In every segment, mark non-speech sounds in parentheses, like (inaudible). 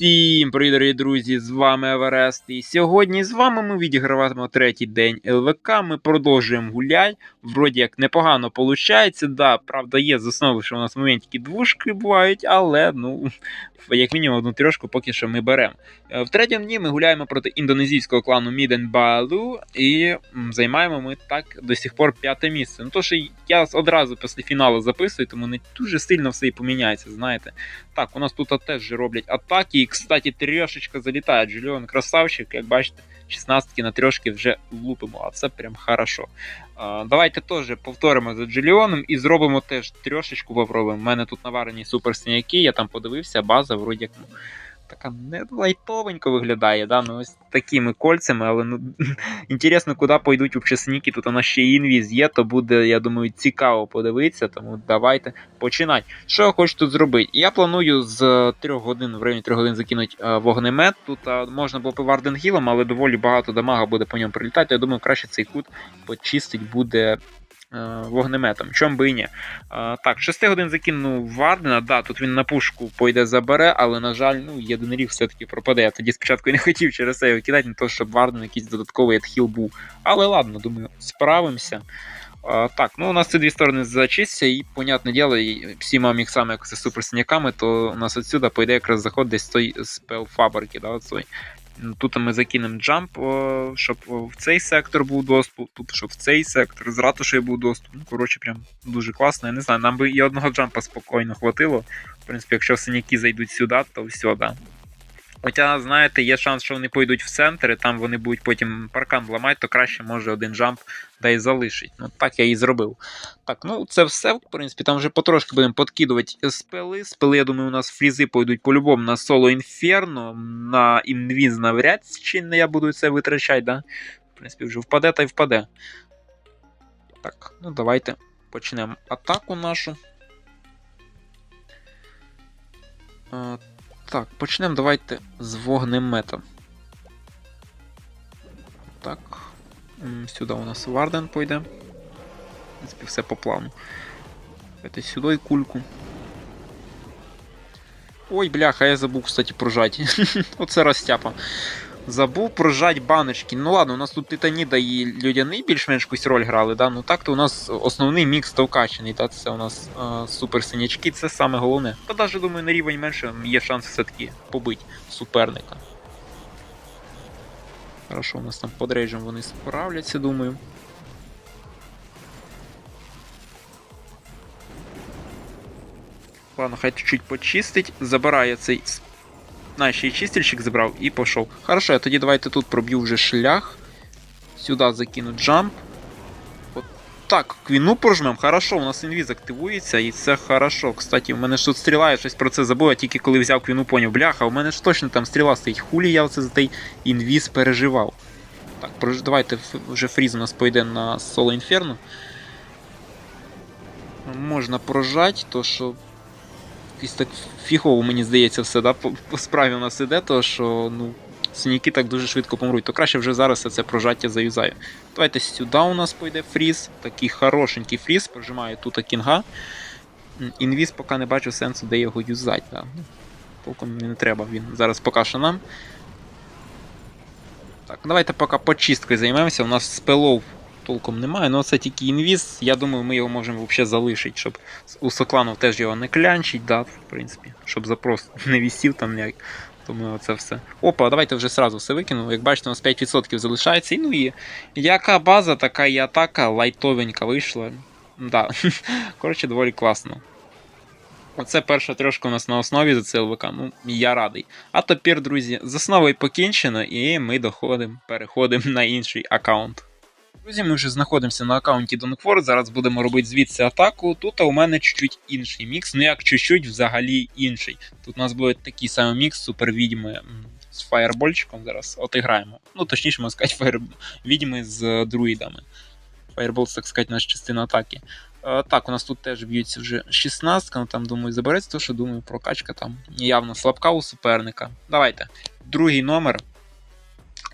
Всім привіт, друзі! З вами Еверест. І сьогодні з вами ми відіграватимемо третій день ЛВК. Ми продовжуємо гуляй. Вроді як непогано виходить. Да, правда, є з основи, що у нас моментики двушки бувають, але ну, як мінімум одну трьошку поки що ми беремо. Е, В третьому дні ми гуляємо проти індонезійського клану Міден Балу і займаємо ми так до сих пор п'яте місце. Ну то що я одразу після фіналу записую, тому не дуже сильно все і поміняється, знаєте. Так, у нас тут теж роблять атаки. Кстати, трьошечка залітає. Джуліон красавчик, як бачите, 16 на трьошки вже лупимо, а це прям хорошо. Давайте теж повторимо за Джуліоном і зробимо теж трьошечку попробуємо. У мене тут наварені супер синяки, я там подивився, база вроді як. Така не лайтовенько виглядає, да? ну ось такими кольцями, але ну (laughs) інтересно, куди пойдуть общесники. Тут у нас ще інвіз є, то буде, я думаю, цікаво подивитися, тому давайте починати. Що я хочу тут зробити? Я планую з 3 годин, в районі 3 годин закинути е, вогнемет. Тут е, можна було по Варденгілам, але доволі багато дамага буде по ньому прилітати. Я думаю, краще цей кут почистить буде. Е, Вогнеметом, чом би і ні. Так, 6 годин закинув Вардена. Да, тут він на пушку пойде забере, але, на жаль, ну, єдиний ріг все-таки пропаде. Я тоді спочатку не хотів через це його кидати, не то, щоб Варден якийсь додатковий адхіл був. Але ладно, думаю, справимося. А, так, ну у нас ці дві сторони зачисться, і, понятне діло, і всіма міксами як з суперсиняками, то у нас отсюда пойде якраз заход десь той спел фабрики. Да, оцей. Тут ми закинемо джамп, щоб в цей сектор був доступ, тут щоб в цей сектор, з ратушею був доступ. Ну, коротше, прям дуже класно. Я не знаю, нам би і одного джампа спокійно хватило. В принципі, якщо синяки зайдуть сюди, то все, да. Хоча, знаєте, є шанс, що вони пойдуть в центр, і там вони будуть потім паркан ламати, то краще може один джамп да й залишить. Ну так я і зробив. Так, ну це все, в принципі, там вже потрошки будемо подкидувати спели. Спели, я думаю, у нас фрізи пойдуть по-любому на соло інферно, на інвіз навряд чи не я буду це витрачати, да? В принципі, вже впаде та й впаде. Так, ну давайте почнемо атаку нашу. Так, почнемо давайте з вогнемета. Так. Сюди у нас Варден пойде. В принципі, все по плану. Давайте сюди кульку. Ой, бляха, я забув, кстати, прожати. (laughs) Оце розтяпа. Забув прожать баночки. Ну ладно, у нас тут Титаніда і Людяний більш-менш якусь роль грали, да? Ну так то у нас основний мікс товкачений, да? Це у нас е, супер синячки, це саме головне. Та навіть думаю, на рівень менше є шанс все-таки побити суперника. Хорошо, у нас там под рейджем вони справляться, думаю. Ладно, хай чуть-чуть почистить. Забирає цей. На, ще чистильщик забрав і пішов. Хорошо, я тоді давайте тут проб'ю вже шлях. Сюди закину джамп. От так, квіну прожмем. Хорошо, у нас інвіз активується і це хорошо. Кстати, у мене ж тут стріла, я щось про це забув, а тільки коли взяв квіну, поняв. Бляха, у мене ж точно там стріла стоїть. Хулі я оце за той інвіз переживав. Так, давайте вже фріз у нас пойде на соло інферно. Можна прожать, то що. Якось так фігово, мені здається, все, да? по, по справі у нас іде, то що ну, синяки так дуже швидко помруть, то краще вже зараз це прожаття заюзаю. Давайте сюди у нас пойде фріз. Такий хорошенький фріз, прожимаю тут кінга. Інвіз поки не бачу сенсу, де його юзати. Да. Толком мені не треба, він зараз поки що нам. Так, давайте поки почисткою займемося. У нас спелов толком немає, але це тільки інвіз. Я думаю, ми його можемо взагалі залишити, щоб у сокланов теж його не клянчить, да, в принципі, щоб запрос не вісів там ніяк. Тому це все. Опа, давайте вже сразу все викину. Як бачите, у нас 5% залишається. Ну і яка база, така і атака лайтовенька вийшла. Да. (laughs) Коротше, доволі класно. Оце перша трошка у нас на основі за ЦЛВК. Ну, я радий. А тепер, друзі, з основою покінчено, і ми доходимо, переходимо на інший аккаунт. Друзі, ми вже знаходимося на аккаунті Donkford, Зараз будемо робити звідси атаку. Тут у мене чуть-чуть інший мікс, ну як чуть-чуть взагалі інший. Тут у нас буде такий самий мікс супер відьми з фаєрбольчиком. Зараз отиграємо. Ну, точніше, можна сказати, фаєр... відьми з друїдами. Фаєрбол, так сказати, наша частина атаки. Е, Так, у нас тут теж б'ються вже 16, ну там, думаю, забереться, то що думаю, прокачка там явно слабка у суперника. Давайте. Другий номер.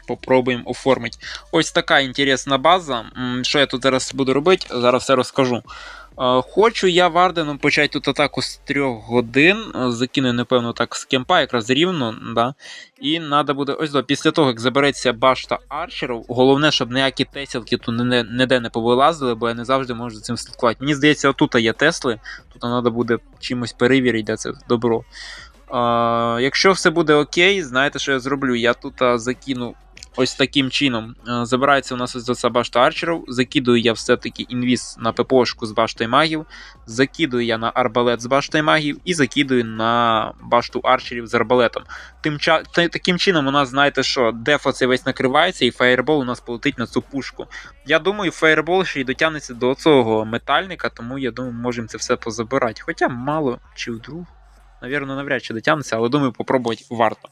Попробуємо оформити. Ось така інтересна база. Що я тут зараз буду робити? Зараз все розкажу. Е, Хочу я Варденом почати тут атаку з 3 годин. Е, Закину, напевно, так з кемпа, якраз рівно. Да? І треба буде. Ось до, після того, як забереться башта арчерів, головне, щоб ніякі тесілки тут ніде, не повилазили, бо я не завжди можу за цим слідкувати. Мені здається, отут є Тесли, тут треба буде чимось перевірити, де це добро. А, якщо все буде окей, знаєте, що я зроблю? Я тут закину ось таким чином. Забирається у нас ось ця башта арчерів. Закидую я все-таки інвіз на ППОшку з баштою магів, закидую я на арбалет з баштою магів і закидую на башту арчерів з арбалетом. Тим ча... та- таким чином, у нас, знаєте що, деф оцей весь накривається, і фаєрбол у нас полетить на цю пушку. Я думаю, фаєрбол ще й дотягнеться до цього метальника, тому я думаю, можемо це все позабирати. Хоча мало чи вдруг. Навірно, навряд чи дотягнеться, але думаю, попробувати варто.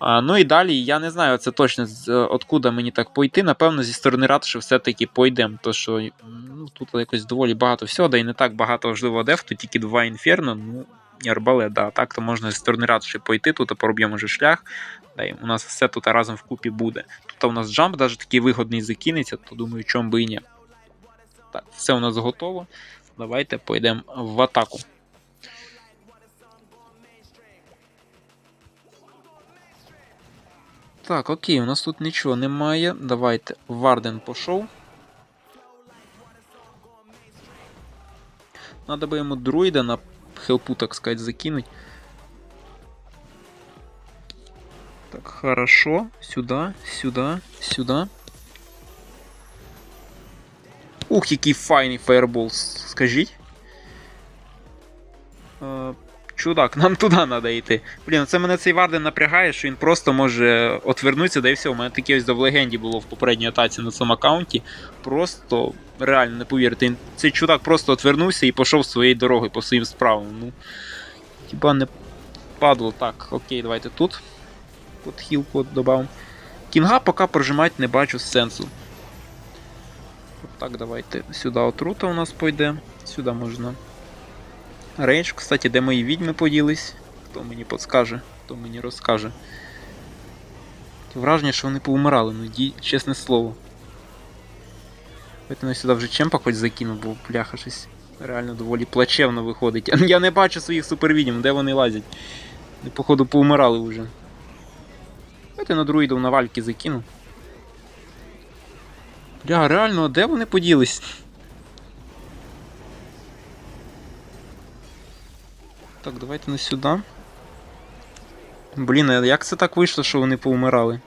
Ну і далі, я не знаю, це точно з, е, откуда мені так пойти. Напевно, зі сторони ратуші все-таки пойдемо. То що ну, тут якось доволі багато всього, да і не так багато важливого дефту, тільки два інферно, ну і арбалет, да. Так то можна зі сторони ратуші пойти, тут проб'ємо вже шлях. Да, і у нас все тут разом вкупі буде. Тут у нас джамп навіть такий вигодний закинеться, то думаю, чому би і ні. Так, все у нас готово. Давайте пойдемо в атаку. Так, окей, у нас тут нічого немає. Давайте. Варден пішов. Надо би йому друїда на хелпу, так сказать, закинуть. Так, хорошо. Сюда, сюда, сюда. Ух, який файний фаербол, скажіть. Чудак, нам (laughs) туди треба йти. Блін, це мене цей Варден напрягає, що він просто може отвернутися, да і все. У мене таке ось до в легенді було в попередній атаці на цьому аккаунті. Просто реально не повірте. Цей чудак просто отвернувся і пішов своєю дорогою по своїм справам. Ну, хіба не падло. Так, окей, давайте тут. Тут хіл код. Кінга поки прожимати не бачу сенсу. Так, давайте сюди отрута у нас пойде. Сюди можна. Рейдж, кстати, де мої відьми поділись? Хто мені подскаже, хто мені розкаже. Враження, що вони поумирали, ну ді... чесне слово. Поэтому я сюди вже чемпа хоч закину, бо бляха щось реально доволі плачевно виходить. (laughs) Я не бачу своїх супервідьм, де вони лазять. Вони, походу, поумирали вже. Давайте на друїдов на вальки закину. Бля, реально, а де вони поділись? Так, давайте не сюди. Блін, а як це так вийшло, що вони поумирали?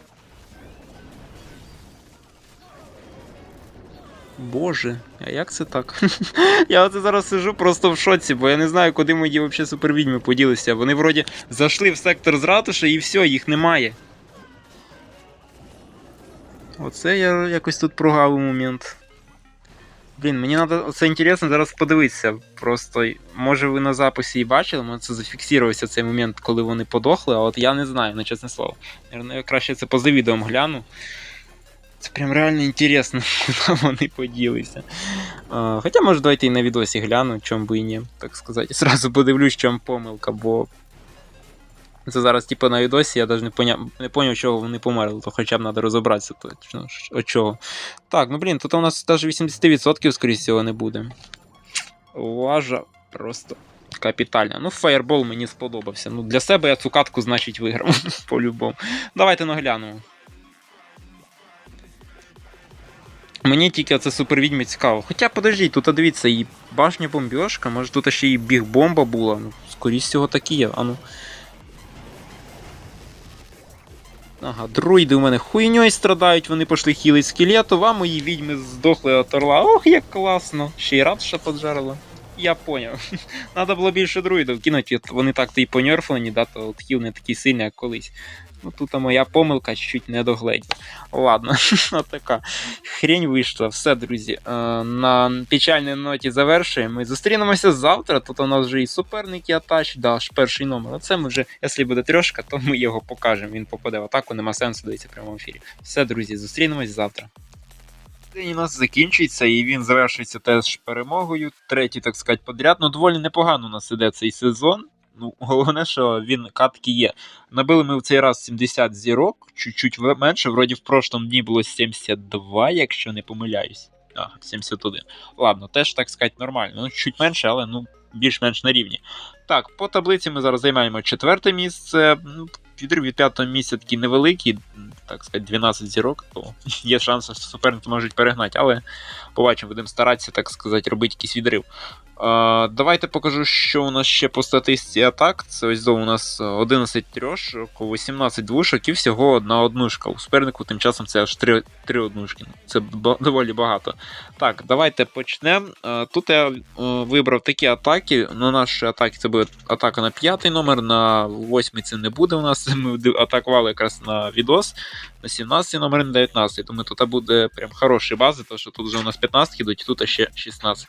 Боже, а як це так? (laughs) я оце зараз сижу просто в шоці, бо я не знаю, куди мої взагалі супервідьми поділися. Вони вроді зайшли в сектор з ратуші і все, їх немає. Оце я якось тут прогавив момент. Блін, мені треба це інтересно зараз подивитися. Просто може ви на записі і бачили, може це зафіксувався цей момент, коли вони подохли, а от я не знаю, на чесне слово. Наверно, я краще це поза відео гляну. Це прям реально інтересно, (laughs) куди вони поділися. А, хоча, може, давайте і на відосі гляну, чому би і ні, так сказати. Зразу подивлюсь, в чому помилка, бо. Це зараз, типу, на відосі, я навіть не поняв, не поняв, чого вони померли, то хоча б треба розібратися точно, от чого. Так, ну блін, тут у нас навіть 80% скоріше всього не буде. Лажа просто капітальна. Ну, фаєрбол мені сподобався. Ну, для себе я цю катку, значить, виграв. (laughs) По-любому. Давайте наглянемо. Мені тільки це супервідьми цікаво. Хоча, подождіть, тут дивіться, і башня бомбьошка, може тут ще і біг бомба була. Ну, скоріше всього такі є. А ну. Ага, друїди у мене хуйньою страдають, вони пішли хілить скелету, а мої відьми здохли от орла. Ох, як класно. Ще й радша поджарила. Я поняв. (laughs) Надо було більше друїдів кинути, вони так-то і понерфлені, да, то от хіл не такий сильний, як колись. Ну тут моя помилка чуть-чуть не догледів. Ладно, (laughs) така хрень вийшла. Все, друзі. Е, на печальній ноті завершуємо. Ми зустрінемося завтра. Тут у нас вже і суперники атач, да, перший номер. Оце ми вже, якщо буде трьошка, то ми його покажемо. Він попаде в атаку, нема сенсу дивитися в прямому ефірі. Все, друзі, зустрінемось завтра. День у нас закінчується, і він завершується теж перемогою. Третій, так сказати, подряд. Ну, доволі непогано у нас іде цей сезон. Ну, головне, що він катки є. Набили ми в цей раз 70 зірок, чуть-чуть менше. Вроді в прошлому дні було 72, якщо не помиляюсь. А, 71. Ладно, теж, так сказати, нормально. Ну, чуть менше, але ну, більш-менш на рівні. Так, по таблиці ми зараз займаємо четверте місце. Ну, Відрив від п'ятого місця такий невеликий, так сказати, 12 зірок, то (laughs) є шанс, що суперники можуть перегнати, але побачимо, будемо старатися, так сказати, робити якийсь відрив. Давайте покажу, що у нас ще по статистиці атак. Це ось знову у нас 11 трьошок, 18 двушок і всього одна однушка. У супернику тим часом це аж 3, 3 однушки. Це доволі багато. Так, давайте почнемо. Тут я е, вибрав такі атаки. На наші атаки це буде атака на п'ятий номер, на восьмий це не буде у нас. (laughs) Ми атакували якраз на відос. На 17 номер, на 19. Тому тут буде прям хороші бази, тому що тут вже у нас 15 йдуть, і тут ще 16.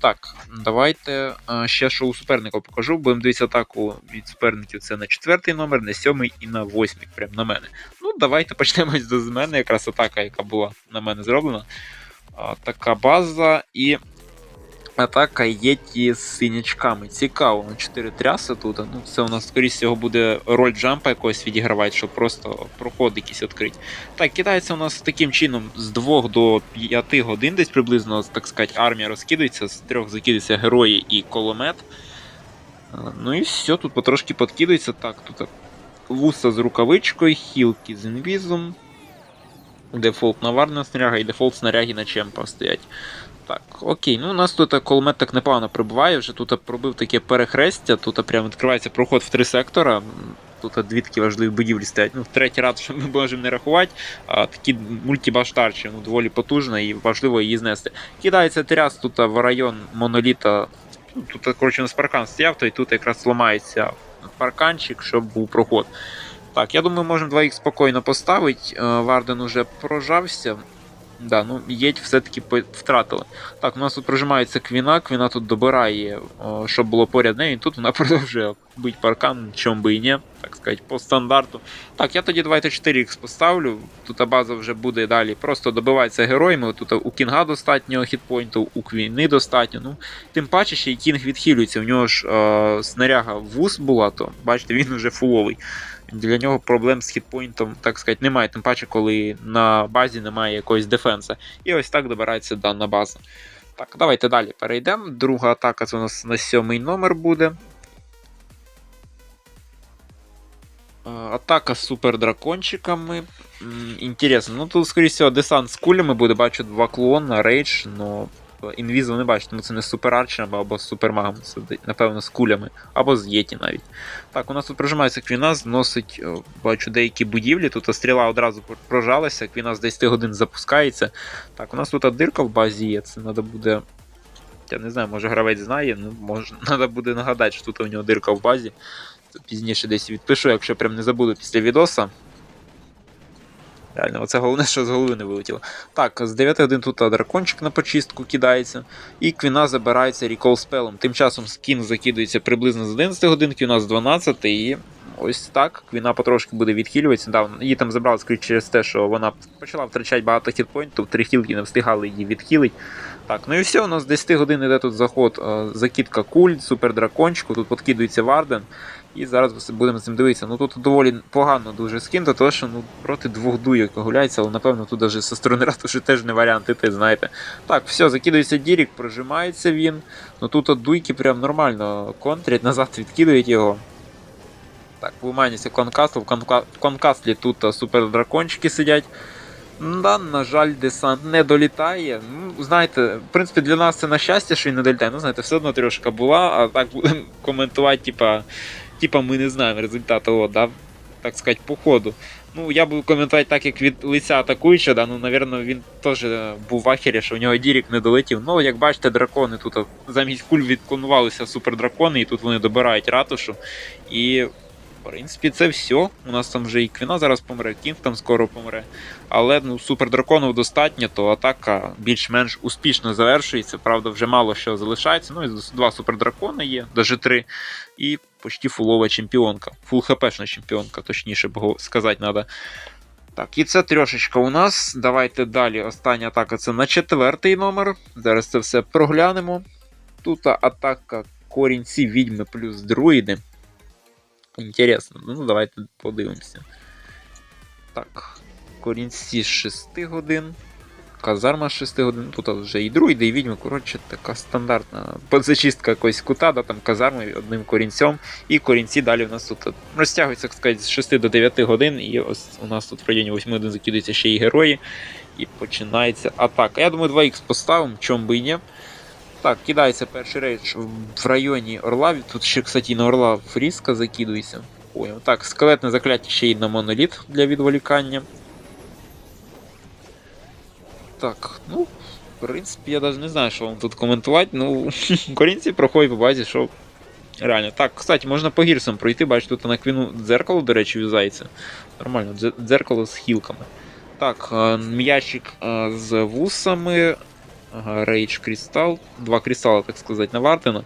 Так, давайте е, ще що у суперника покажу. Будемо дивитися атаку від суперників. Це на четвертий номер, на сьомий і на восьмий. Прям на мене. Ну, давайте почнемо з мене. Якраз атака, яка була на мене зроблена. Така база і. Атака Єті з синячками. Цікаво, 4 тряси тут. Ну, це у нас, скоріше всього, буде роль джампа якогось відігравати, щоб просто проход якийсь відкрити. Так, кидається у нас таким чином з 2 до 5 годин, десь приблизно, так сказати, армія розкидається, з трьох закидаються герої і коломет. Ну і все, тут потрошки подкидується. Так, тут вуса з рукавичкою, хілки з інвізом. Дефолт наварна снаряга і дефолт снаряги на чемпа стоять. Так, окей, ну у нас тут коломет так непогано прибуває, вже тут пробив таке перехрестя, тут прямо відкривається проход в три сектора. Тут дві такі важливі будівлі стоять. Ну, третій раз, що (laughs) ми можемо не рахувати. А, такі мультибаштарчі, ну, доволі потужна і важливо її знести. Кидається тряс тут в район моноліта. Ну, Тут, коротше, у нас паркан стояв, то і тут якраз ламається парканчик, щоб був проход. Так, я думаю, можемо двоїх спокійно поставити. Е, Варден уже прожався. Да, ну єдь все-таки втратили. Так, у нас тут прожимається квіна, квіна тут добирає, щоб було поряд нею, і тут вона (laughs) продовжує бити паркан, чому би і ні, так сказати, по стандарту. Так, я тоді давайте 4х поставлю. Тут база вже буде далі. Просто добивається героями. Тут у Кінга достатньо хітпойнтів, у Квіни достатньо. Ну, тим паче ще й Кінг відхилюється. У нього ж е, снаряга вуз була, то бачите, він вже фуловий. Для нього проблем з хітпойнтом, так сказати, немає, тим паче, коли на базі немає якогось дефенса. І ось так добирається дана база. Так, давайте далі перейдемо. Друга атака це у нас на сьомий номер буде. Е, Атака з супердракончиками. Інтересно. Ну тут, скоріше всього, десант з кулями буде, бачу два клона, рейдж, но інвізу не бачу, тому це не суперарчем або супермагом, це напевно з кулями, або з Єті навіть. Так, у нас тут прожимається квіна, зносить, бачу, деякі будівлі. Тут стріла одразу прожалася, квіна з 10 годин запускається. Так, у нас тут дирка в базі є, це треба буде. Я не знаю, може гравець знає, ну може, (laughs) треба буде нагадати, що тут у нього дирка в базі. Пізніше десь відпишу, якщо прям не забуду після відоса. Реально, оце головне, що з голови не вилетіло. Так, з 9 годин тут дракончик на почистку кидається, і квіна забирається рекол спелом. Тим часом скін закидується приблизно з 11 годин, квіна з 12, і ось так. Квіна потрошки буде відхилюватися. Да, її там забрали скоріше через те, що вона почала втрачати багато хітпойнтів, три хілки не встигали її відхилити. Так, ну і все, у нас з 10 годин йде тут заход, е, закидка куль, супердракончику, тут подкидується Варден. І зараз будемо з цим дивитися. Ну тут доволі погано дуже скін, то того, що ну, проти двох дуйок гуляється, але напевно тут навіть зі сторони (laughs) ратуші теж не варіант іти, знаєте. Так, все, закидується Дірік, прожимається він. Ну тут от дуйки прям нормально контрять, назад відкидують його. Так, виманюється конкастл. В конка- в тут супердракончики сидять. Да, на жаль, десант не долітає. Ну, знаєте, в принципі, для нас це на щастя, що він не долітає. Ну, знаєте, все одно трішка була, а так будемо (laughs) коментувати, типа, типа ми не знаємо результату, о, да, так сказати, по ходу. Ну, я буду коментувати так, як від лиця атакуюча, да, ну, напевно, він теж був в ахері, що в нього Дірік не долетів. Ну, як бачите, дракони тут замість куль відклонувалися супердракони, і тут вони добирають ратушу. І, в принципі, це все. У нас там вже і Квіна зараз помре, Кінг там скоро помре. Але ну, супердраконів достатньо, то атака більш-менш успішно завершується. Правда, вже мало що залишається. Ну, і два супердракони є, навіть три. І почти фулова чемпіонка. Фул хпшна чемпіонка, точніше бо сказати треба. Так, і це трьошечка у нас. Давайте далі. Остання атака це на четвертий номер. Зараз це все проглянемо. Тут атака корінці відьми плюс друїди. Інтересно. Ну, давайте подивимося. Так, корінці з 6 годин. Казарма з 6 годин. Тут вже і друїди, і відьми. Коротше, така стандартна зачистка якоїсь кута, да, там казарми одним корінцем. І корінці далі у нас тут розтягуються, так сказати, з 6 до 9 годин. І ось у нас тут в районі 8 годин закидаються ще і герої. І починається атака. Я думаю, 2х поставимо, чом би і не. Так, кидається перший рейдж в районі Орла. Тут ще, кстати, на Орла фрізка закидується. Понял. Так, скелетне закляття ще й на моноліт для відволікання. Так, ну, в принципі, я навіть не знаю, що вам тут коментувати. Ну, (laughs) корінці проходять по базі, що. Реально. Так, кстати, можна по гірсам пройти, бачите, тут на квіну дзеркало, до речі, в'язається. Нормально, дзеркало з хілками. Так, е, м'ячик е, з вусами. Рейдж Крістал. Два крістала, так сказати, на Вартена.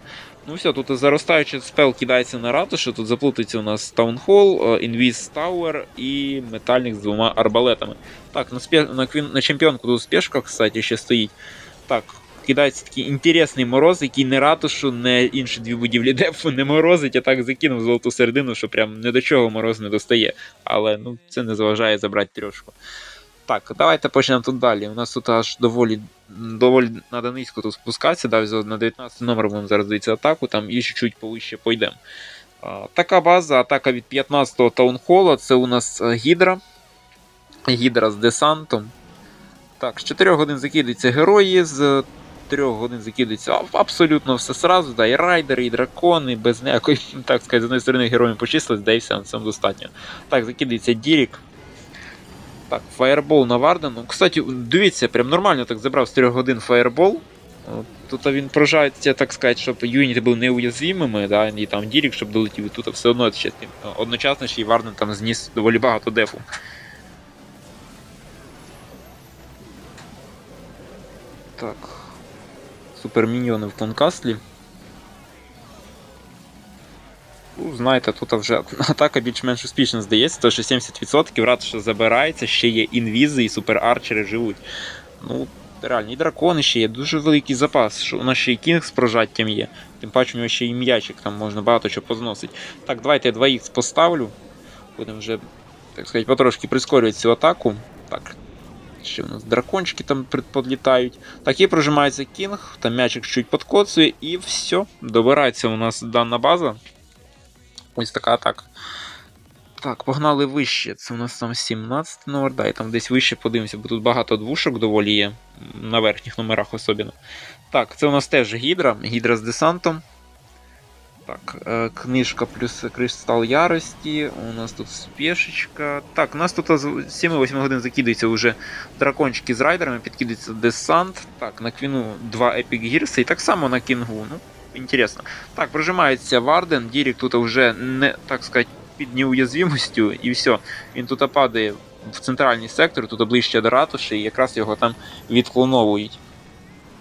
Ну все, тут заростаючий спел кидається на ратушу, тут заплутається у нас Таунхол, Інвіз Тауер і метальник з двома арбалетами. Так, на, спе... на, квін... на чемпіонку тут спешка, кстати, ще стоїть. Так, кидається такий інтересний мороз, який не ратушу, не інші дві будівлі дефу не морозить, а так закинув золоту середину, що прям не до чого мороз не достає. Але ну, це не заважає забрати трьошку. Так, давайте почнемо тут далі. У нас тут аж доволі доволі надо низько тут спускатися. Да, на 19 номер будемо зараз дивитися атаку, там і чуть-чуть повище пойдемо. Така база, атака від 15-го таунхола. Це у нас е, Гідра. Гідра з десантом. Так, з 4 годин закидаються герої, з 3 годин закидаються абсолютно все сразу. Да, і райдери, і дракони, без ніякої, (laughs) так сказати, з однієї сторони героїв почислились, да і все, на цьому достатньо. Так, закидається Дірік. Так, фаєрбол на Вардену. Кстати, дивіться, прям нормально так забрав з 3 годин фаєрбол. Тут він прожається, так сказати, щоб юніти були неуязвимими, да, і там Дірік, щоб долетів, і тут все одно ще, одночасно ще й Варден там зніс доволі багато дефу. Так. Суперміньйони в Тонкаслі. Ну, знаєте, тут вже (laughs) атака більш-менш успішна здається, то що 70% ратуша забирається, ще є інвізи і суперарчери живуть. Ну, реально, і дракони ще є, дуже великий запас. Що у нас ще і кінг з прожаттям є. Тим паче у нього ще і м'ячик, там можна багато чого позносити. Так, давайте я 2х поставлю. Будемо вже, так сказати, потрошки прискорювати цю атаку. Так. Ще у нас дракончики там подлітають. Так, і прожимається кінг, там м'ячик чуть підкоцує, і все. Добирається у нас дана база. Ось така атака. Так, погнали вище. Це у нас там 17 номер, да, і там десь вище подивимося, бо тут багато двушок доволі є. На верхніх номерах особливо. Так, це у нас теж гідра. Гідра з десантом. Так, е, книжка плюс кристал ярості. У нас тут спешечка. Так, у нас тут з 7-8 годин закидаються вже дракончики з райдерами, підкидається десант. Так, на квіну 2 епік гірси і так само на кінгу. Ну, інтересно. Так, прожимається Варден, Дірік тут вже не, так сказати, під неуязвимостю, і все. Він тут падає в центральний сектор, тут ближче до ратуші, і якраз його там відклоновують.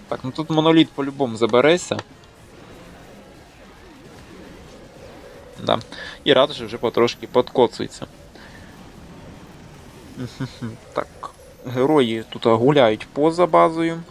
Так, ну тут моноліт по-любому забереться. Да. І ратуша вже потрошки подкоцується. Так, герої тут гуляють поза базою.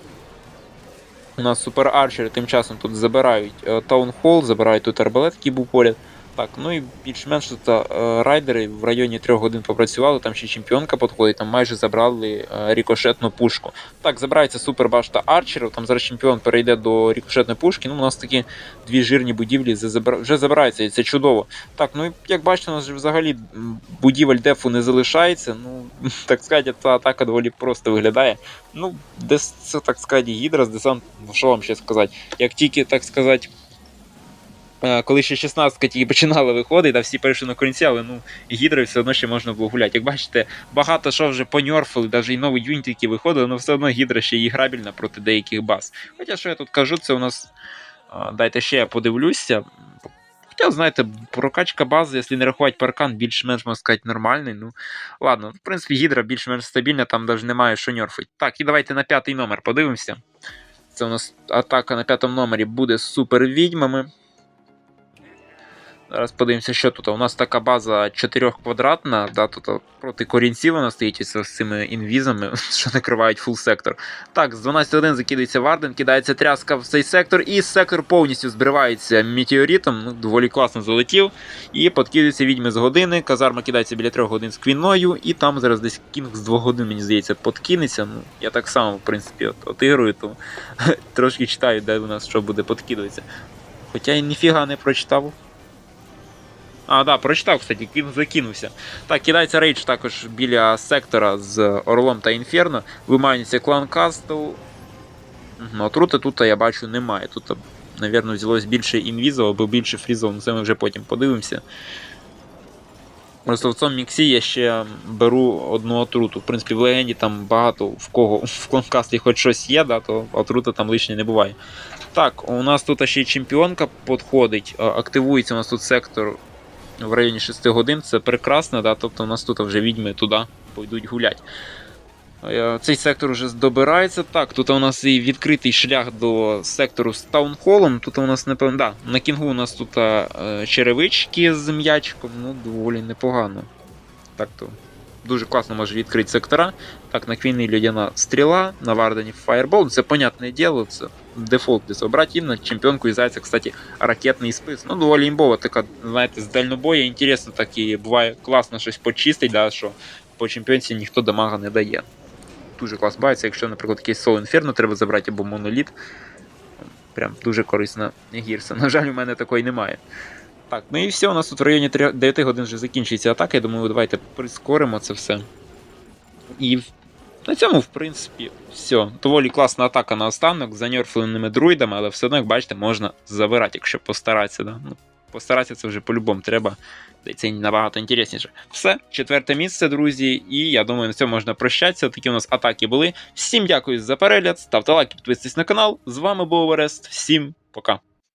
У нас супер арчери тим часом тут забирають е, таунхол, забирають тут арбалет, який був поряд. Так, ну і більш-менш е, райдери в районі 3 годин попрацювали, там ще чемпіонка підходить, там майже забрали е, рікошетну пушку. Так, забирається супер башта арчерів, там зараз чемпіон перейде до рікошетної пушки. Ну, у нас такі дві жирні будівлі вже забираються, і це чудово. Так, ну і як бачите, у нас взагалі будівель дефу не залишається. Ну, (laughs) так сказати, ця атака доволі просто виглядає. Ну, десь це, так сказати, гідра з десант, ну що вам ще сказати. Як тільки, так сказати, коли ще 16 тільки починали виходити, та всі перейшли на корінці, але ну, гідри все одно ще можна було гуляти. Як бачите, багато що вже поньорфили, навіть і нові юніти, які виходили, але все одно гідра ще і грабільна проти деяких баз. Хоча що я тут кажу, це у нас. е, Дайте ще я подивлюся. Хоча, знаєте, прокачка бази, якщо не рахувати паркан, більш-менш, можна сказати, нормальний. Ну, ладно, в принципі, гідра більш-менш стабільна, там навіть немає що нерфить. Так, і давайте на п'ятий номер подивимося. Це у нас атака на п'ятому номері буде з супер відьмами. Зараз подивимося, що тут. У нас така база 4 квадратна, да, тут проти корінців вона стоїть з цими інвізами, (laughs) що накривають фул сектор. Так, з 12.1 закидається Варден, кидається тряска в цей сектор, і сектор повністю збривається метеоритом. Ну, доволі класно залетів. І подкидаються відьми з години. Казарма кидається біля 3 годин з квіною, і там зараз десь кінг з 2 годин, мені здається, подкинеться. Ну, я так само, в принципі, от, отигрую, то (laughs) трошки читаю, де у нас що буде подкидуватися. Хоча і ніфіга не прочитав. А, да, прочитав, кстати, закинувся. Так, кидається рейдж також біля сектора з Орлом та Інферно. Виманюється клан Кастл. Мгм, Отрути тут я бачу немає. Тут, напевно, взялось більше інвізов або більше фрізов, ну це ми вже потім подивимося. Просто міксі я ще беру одну отруту. В принципі, в легенді там багато в кого (laughs) в кланкасті хоч щось є, да, то отрута там лишньої не буває. Так, у нас тут ще й чемпіонка підходить. Активується у нас тут сектор в районі 6 годин. Це прекрасно, да, тобто у нас тут вже відьми туди пойдуть гулять. Е, Цей сектор вже добирається. Так, тут у нас і відкритий шлях до сектору з таунхолом. Тут у нас, напевно, да, на кінгу у нас тут е, черевички з м'ячиком, ну, доволі непогано. Так то дуже класно може відкрити сектора. Так, на Квіні людяна стріла, на Вардені Fireball. Це понятне діло, це дефолт десь обрати. І на чемпіонку іздається, кстати, ракетний спис. Ну, доволі імбова, така, знаєте, з дальнобоя інтересно так і буває класно щось почистить, да, що по чемпіонці ніхто дамага не дає. Дуже класно бається, якщо, наприклад, якийсь Soul Inferno треба забрати або моноліт. Прям дуже корисна гірса. На жаль, у мене такої немає. Так, ну і все, у нас тут в районі 3 9 годин вже закінчується атака. Я думаю, давайте прискоримо це все. І на цьому, в принципі, все. Доволі класна атака на останок з занерфленими друїдами, але все одно, як бачите, можна забирати, якщо постаратися. Да? Ну, постаратися це вже по-любому треба. Це набагато інтересніше. Все, четверте місце, друзі. І я думаю, на цьому можна прощатися. Такі у нас атаки були. Всім дякую за перегляд. Ставте лайк, підписуйтесь на канал. З вами був Орест. Всім пока.